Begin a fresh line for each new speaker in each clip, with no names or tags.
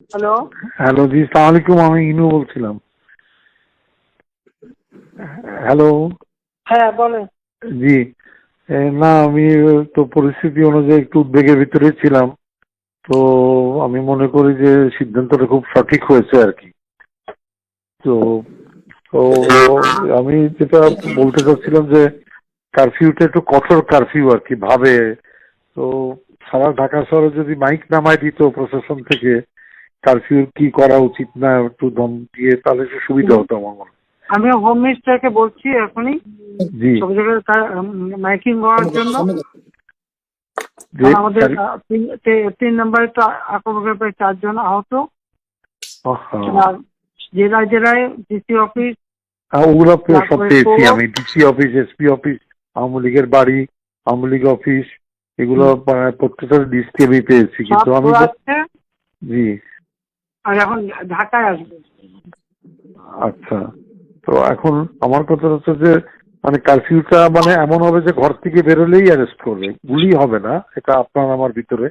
Hello
hello জি সালাম আলাইকুম আমি ইনু বলছিলাম। হ্যালো
হ্যাঁ বলেন।
জি না আমি তো পরিস্থিতি অনুযায়ী একটু উদ্বেগের ভিতরে ছিলাম। তো আমি মনে করি যে সিদ্ধান্তটা খুব সঠিক হয়েছে আর কি। তো তো আমি যেটা বলতে চাচ্ছিলাম যে কারফিউটা একটু কঠোর কারফিউ আর কি ভাবে। তো সারা ঢাকা শহরে যদি মাইক নামায় দিত প্রশাসন থেকে কারফিউ কি করা উচিত না একটু দম দিয়ে তাহলে একটু সুবিধা হতো আমার মনে
আমি হোম মিনিস্টারকে বলছি এখনই।
জি।
সব জায়গায় মাইকিং করার জন্য। আমাদের তিন- তে- তিন নম্বরে তো আক্রমণের প্রায় চারজন আহত। আর জেলায় জেলায় ডিসি অফিস
ওগুলো সব পেয়েছি আমি। DC office SP office Awami লীগের বাড়ি আওয়ামী লীগ অফিস এগুলো মানে প্রত্যেকটা লিস্টে আমি পেয়েছি। কিন্তু আমি জি।
আর এখন ঢাকায় আসবে।
আচ্ছা। তো এখন আমার কথা হচ্ছে যে মানে কারফিউটা মানে এমন হবে যে ঘর থেকে বেরোলেই অ্যারেস্ট করবে। গুলি হবে না এটা আপনার আমার ভিতরে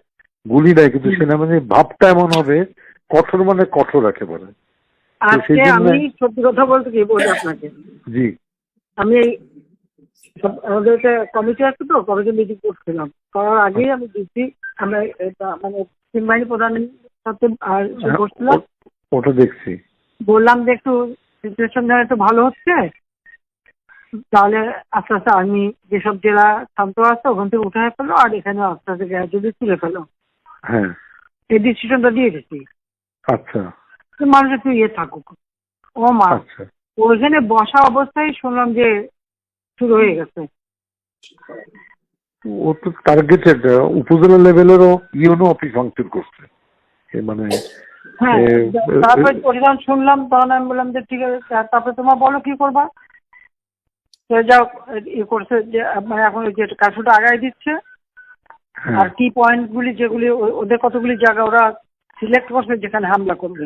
গুলি নাই কিন্তু সেনাবাহিনীর ভাবটা এমন হবে কঠোর মানে কঠোর একেবারে।
আজকে আমি সত্যি কথা বলতে কি বলি আপনাকে?
জি।
আমি আমাদের একটা কমিটি আছে তো কমিটি মিটিং করছিলাম। করার আগেই আমি দিচ্ছি আমরা এটা মানে তিন বাহিনী প্রধানের সাথে আর
হ্যাঁ,
বসছিলাম
ও- ওটা দেখছি।
বললাম যে একটু সিচুয়েশন একটু ভালো হচ্ছে তাহলে আস্তে আস্তে আমি যেসব জেলা শান্ত আছে ওখান থেকে উঠে ফেলো আর এখানে আস্তে আস্তে গ্র্যাজুয়ালি তুলে ফেলো।
হ্যাঁ।
এই ডিসিশনটা দিয়ে গেছি।
আচ্ছা।
মানুষ একটু ইয়ে থাকুক। ও মা
আচ্ছা।
ওইখানে বসা অবস্থায় শুনলাম যে শুরু হয়ে গেছে।
ও তো টার্গেটেড উপজেলা লেভেলেরও ইউনো অফিস ভাঙচুর করছে। মানে
হ্যাঁ
এ,
তারপরে
এ-
ওটা শুনলাম তখন আমি বললাম যে ঠিক আছে আর তারপরে তোমার বলো কি করবা? তো যাও ইয়ে করছে যে মানে এখন যে কাজটা আগায় দিচ্ছে
হ্যাঁ,
আর কি পয়েন্ট গুলি যেগুলি ওদের কতগুলি জায়গা ওরা সিলেক্ট করছে যেখানে হামলা করবে।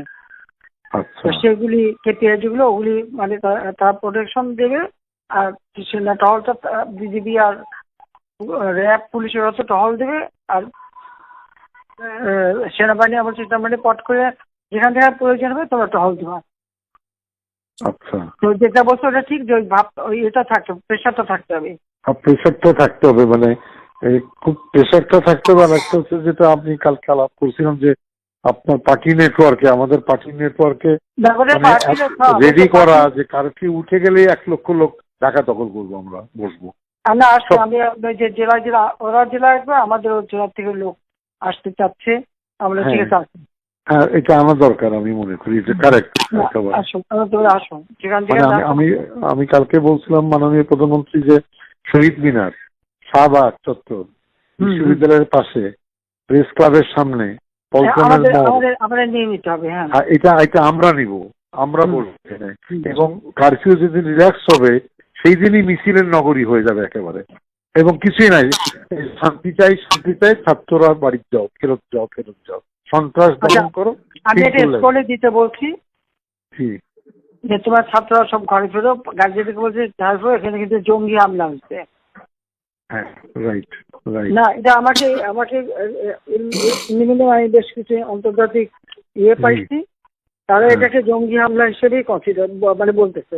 আচ্ছা।
তো সেগুলি কেপিআই যেগুলো ওগুলি মানে তারা প্রোটেকশন দেবে আর সেনা টহলটা বিজিবি আর র্যাব পুলিশের হচ্ছে টহল দেবে আর সেনাবাহিনী আমার সেনাবাহিনী পট করে যেখান থেকে প্রয়োজন হবে তোমরা টহল দেওয়া
আচ্ছা।
তো যেটা বলছো ওটা ঠিক যে ওই ভাব ওই এটা থাকতে প্রেশারটা থাকতে হবে।
প্রেশারটা থাকতে হবে মানে খুব প্রেশারটা থাকতে হবে। আর একটা হচ্ছে যেটা আপনি কালকে আলাপ করছিলাম যে আপনার পার্টি নেটওয়ার্কে আমাদের পার্টি নেটওয়ার্কে
পার্টির
রেডি করা যে কারফিউ উঠে গেলেই এক লক্ষ লোক ঢাকা দখল করব আমরা বসবো।
আসছি
সব-
আমি যে জেলা জেলা ওরা জেলা আসবে আমাদের জেলা থেকে লোক আসতে চাচ্ছে আমরা ঠিক
হ্যাঁ।
আছে। আসুন
হ্যাঁ এটা আমার দরকার আমি মনে করি এটা কারেক্ট
আসুন থেকে
মানে আমি আমি কালকে বলছিলাম মাননীয় প্রধানমন্ত্রী যে শহীদ মিনার শাহবাগ চত্বর বিশ্ববিদ্যালয়ের পাশে প্রেস ক্লাবের সামনে
হ্যাঁ, হ্যাঁ।
এটা এটা আমরা নিব আমরা। বলব এবং কারফিউ যেদিন রিল্যাক্স হবে সেই দিনই মিছিলের নগরী হয়ে যাবে একেবারে। এবং কিছুই নাই শান্তি চাই শান্তি চাই ছাত্ররা বাড়ি যাও ফেরত যাও ফেরত যাও সন্ত্রাস দমন
আচ্ছা,
করো
আমি এটা স্কুলে দিতে বলছি যে তোমার ছাত্ররা সব ঘরে ফেরো গার্জেনকে বলছে ঘরে ফেরো এখানে কিন্তু জঙ্গি হামলা হচ্ছে
হ্যাঁ
না এটা আমাকে আমাকে আমি বেশ কিছু আন্তর্জাতিক ইয়ে পাইছি তারা
হ্যাঁ।
এটাকে জঙ্গি হামলা হিসেবেই কনসিডার মানে বলতেছে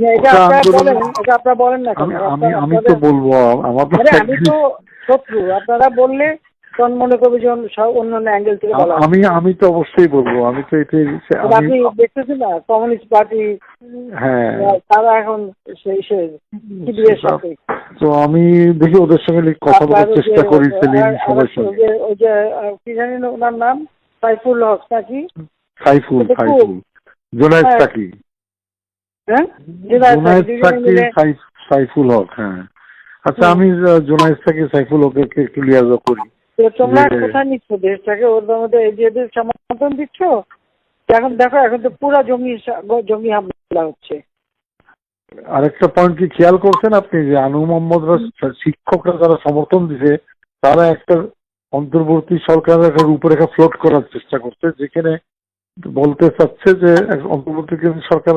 কেন?
আমি আমি তো বলব আমার
আমি তো শত্রু আপনারা বললে তখন মনে করবে যে সব অন্যান্য অ্যাঙ্গেল থেকে বলা
আমি আমি তো অবশ্যই বলব আমি তো এটা
কিন্তু
আমি
আপনি দেখতেছেন না কমিউনিস্ট পার্টি
হ্যাঁ।
তারা এখন সেই
তো আমি দেখি ওদের সঙ্গে কথা বলার চেষ্টা করি সেলিম সবার
ওই
সঙ্গে।
যে- ওই যে কি জানি ওনার নাম সাইফুল হক নাকি?
সাইফুল সাইফুল। জোনায়েদ
হ্যাঁ।
সাকি
হ্যাঁ
জোনায়েদ
দুজনে
সাকি
মিলে
সাইফ- সাইফুল হক হ্যাঁ। আচ্ছা আমি জোনায়েদ সাকি সাইফুল হককে ক্লিয়ার করি।
তোমরা কোথায় নিচ্ছ? দেশটাকে ওর মধ্যে সমর্থন দিচ্ছ? এখন দেখো এখন তো পুরা জমি জমি হামলা হচ্ছে।
আরেকটা পয়েন্ট কি খেয়াল করছেন আপনি যে আনু মোহাম্মদরা শিক্ষকরা যারা সমর্থন দিছে তারা একটা অন্তর্বর্তী সরকারের একটা রূপরেখা ফ্লোট করার চেষ্টা করছে যেখানে বলতে চাচ্ছে যে অন্তর্বর্তী সরকার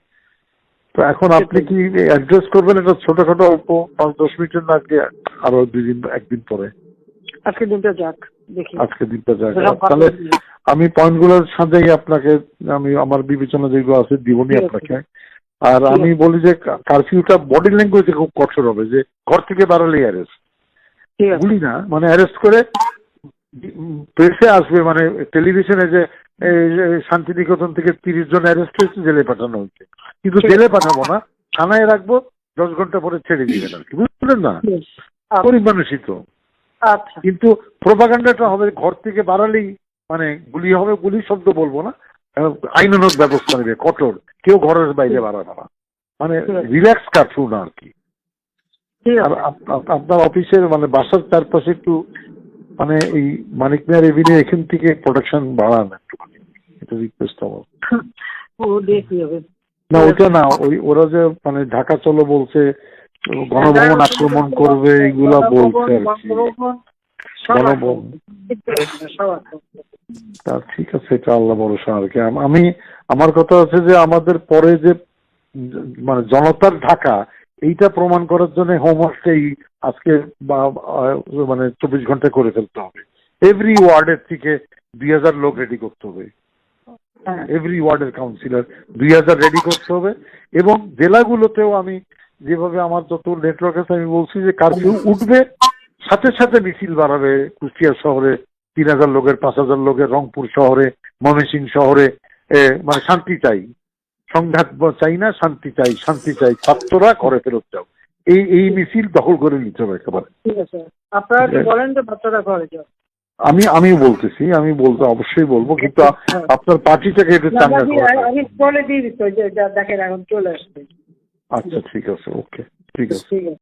তো এখন আপনি কি অ্যাড্রেস করবেন? এটা ছোটখাটো অল্প পাঁচ দশ মিনিটের না আগে আরও দুই দিন একদিন পরে।
আজকে দিনটা যাক দেখি।
আজকে দিনটা যাক। তাহলে। আমি পয়েন্টগুলো সাজাই আপনাকে আমি আমার বিবেচনা যেগুলো আছে দিবনি আপনাকে। আর আমি বলি যে কারফিউটা বডি ল্যাঙ্গুয়েজে খুব কঠোর হবে যে ঘর থেকে বাড়ালে অ্যারেস্ট গুলি না মানে অ্যারেস্ট করে প্রেসে আসবে মানে টেলিভিশনে যে শান্তিনিকেতন থেকে তিরিশ জন অ্যারেস্ট হয়েছে জেলে পাঠানো হচ্ছে কিন্তু। জেলে পাঠাবো না থানায় রাখব দশ ঘণ্টা পরে ছেড়ে দিবেন আর কি বুঝলেন না? গরিব মানুষই তো।
আচ্ছা।
কিন্তু প্রোপাগান্ডাটা হবে ঘর থেকে বাড়ালেই মানে গুলি হবে গুলি শব্দ বলব না আহ, আইনানুগ ব্যবস্থা নেবে কঠোর কেউ ঘরের বাইরে বাড়াবে না। মানে রিল্যাক্স কাটছু না আর কি আপনার অফিসের মানে বাসার চারপাশে একটু মানে এই মানিক মেয়ার এভিনিউ এখান থেকে প্রোডাকশন বাড়ান একটুখানি। এটা রিকোয়েস্ট আমার।
ও দেখি হবে।
না ওটা না ওই ওরা যে মানে ঢাকা চলো বলছে গণভবন আক্রমণ করবে এইগুলা বলছে আর কি।
গণভবন।
তা ঠিক আছে এটা আল্লাহ ভরসা আর কি। আমি আমার কথা হচ্ছে যে আমাদের পরে যে মানে জনতার ঢাকা এইটা প্রমাণ করার জন্য হোমওয়ার্কটাই আজকে বা মানে চব্বিশ ঘণ্টা করে ফেলতে হবে। এভরি ওয়ার্ডের থেকে দুই হাজার লোক রেডি করতে হবে।
হ্যাঁ।
এভরি ওয়ার্ডের কাউন্সিলর দুই হাজার রেডি করতে হবে এবং জেলাগুলোতেও আমি যেভাবে আমার যত নেটওয়ার্ক আছে আমি বলছি যে কারফিউ উঠবে সাথে সাথে মিছিল বাড়াবে কুষ্টিয়া শহরে তিন হাজার লোকের পাঁচ হাজার লোকের রংপুর শহরে ময়মনসিংহ শহরে মানে শান্তি চাই। সংঘাত চাই না শান্তি চাই শান্তি চাই ছাত্ররা করে ফেরত যাও। এই এই মিছিল দখল করে নিতে হবে একেবারে। আমি আমি বলতেছি আমি বলতে অবশ্যই বলব কিন্তু
হ্যাঁ।
আপনার পার্টিটাকে এটা
না,
চাঙ্গা
আমি বলে দিয়ে দিচ্ছি ওই যে যা- দেখেন এখন চলে আসবে।
আচ্ছা ঠিক আছে ওকে
ঠিক আছে।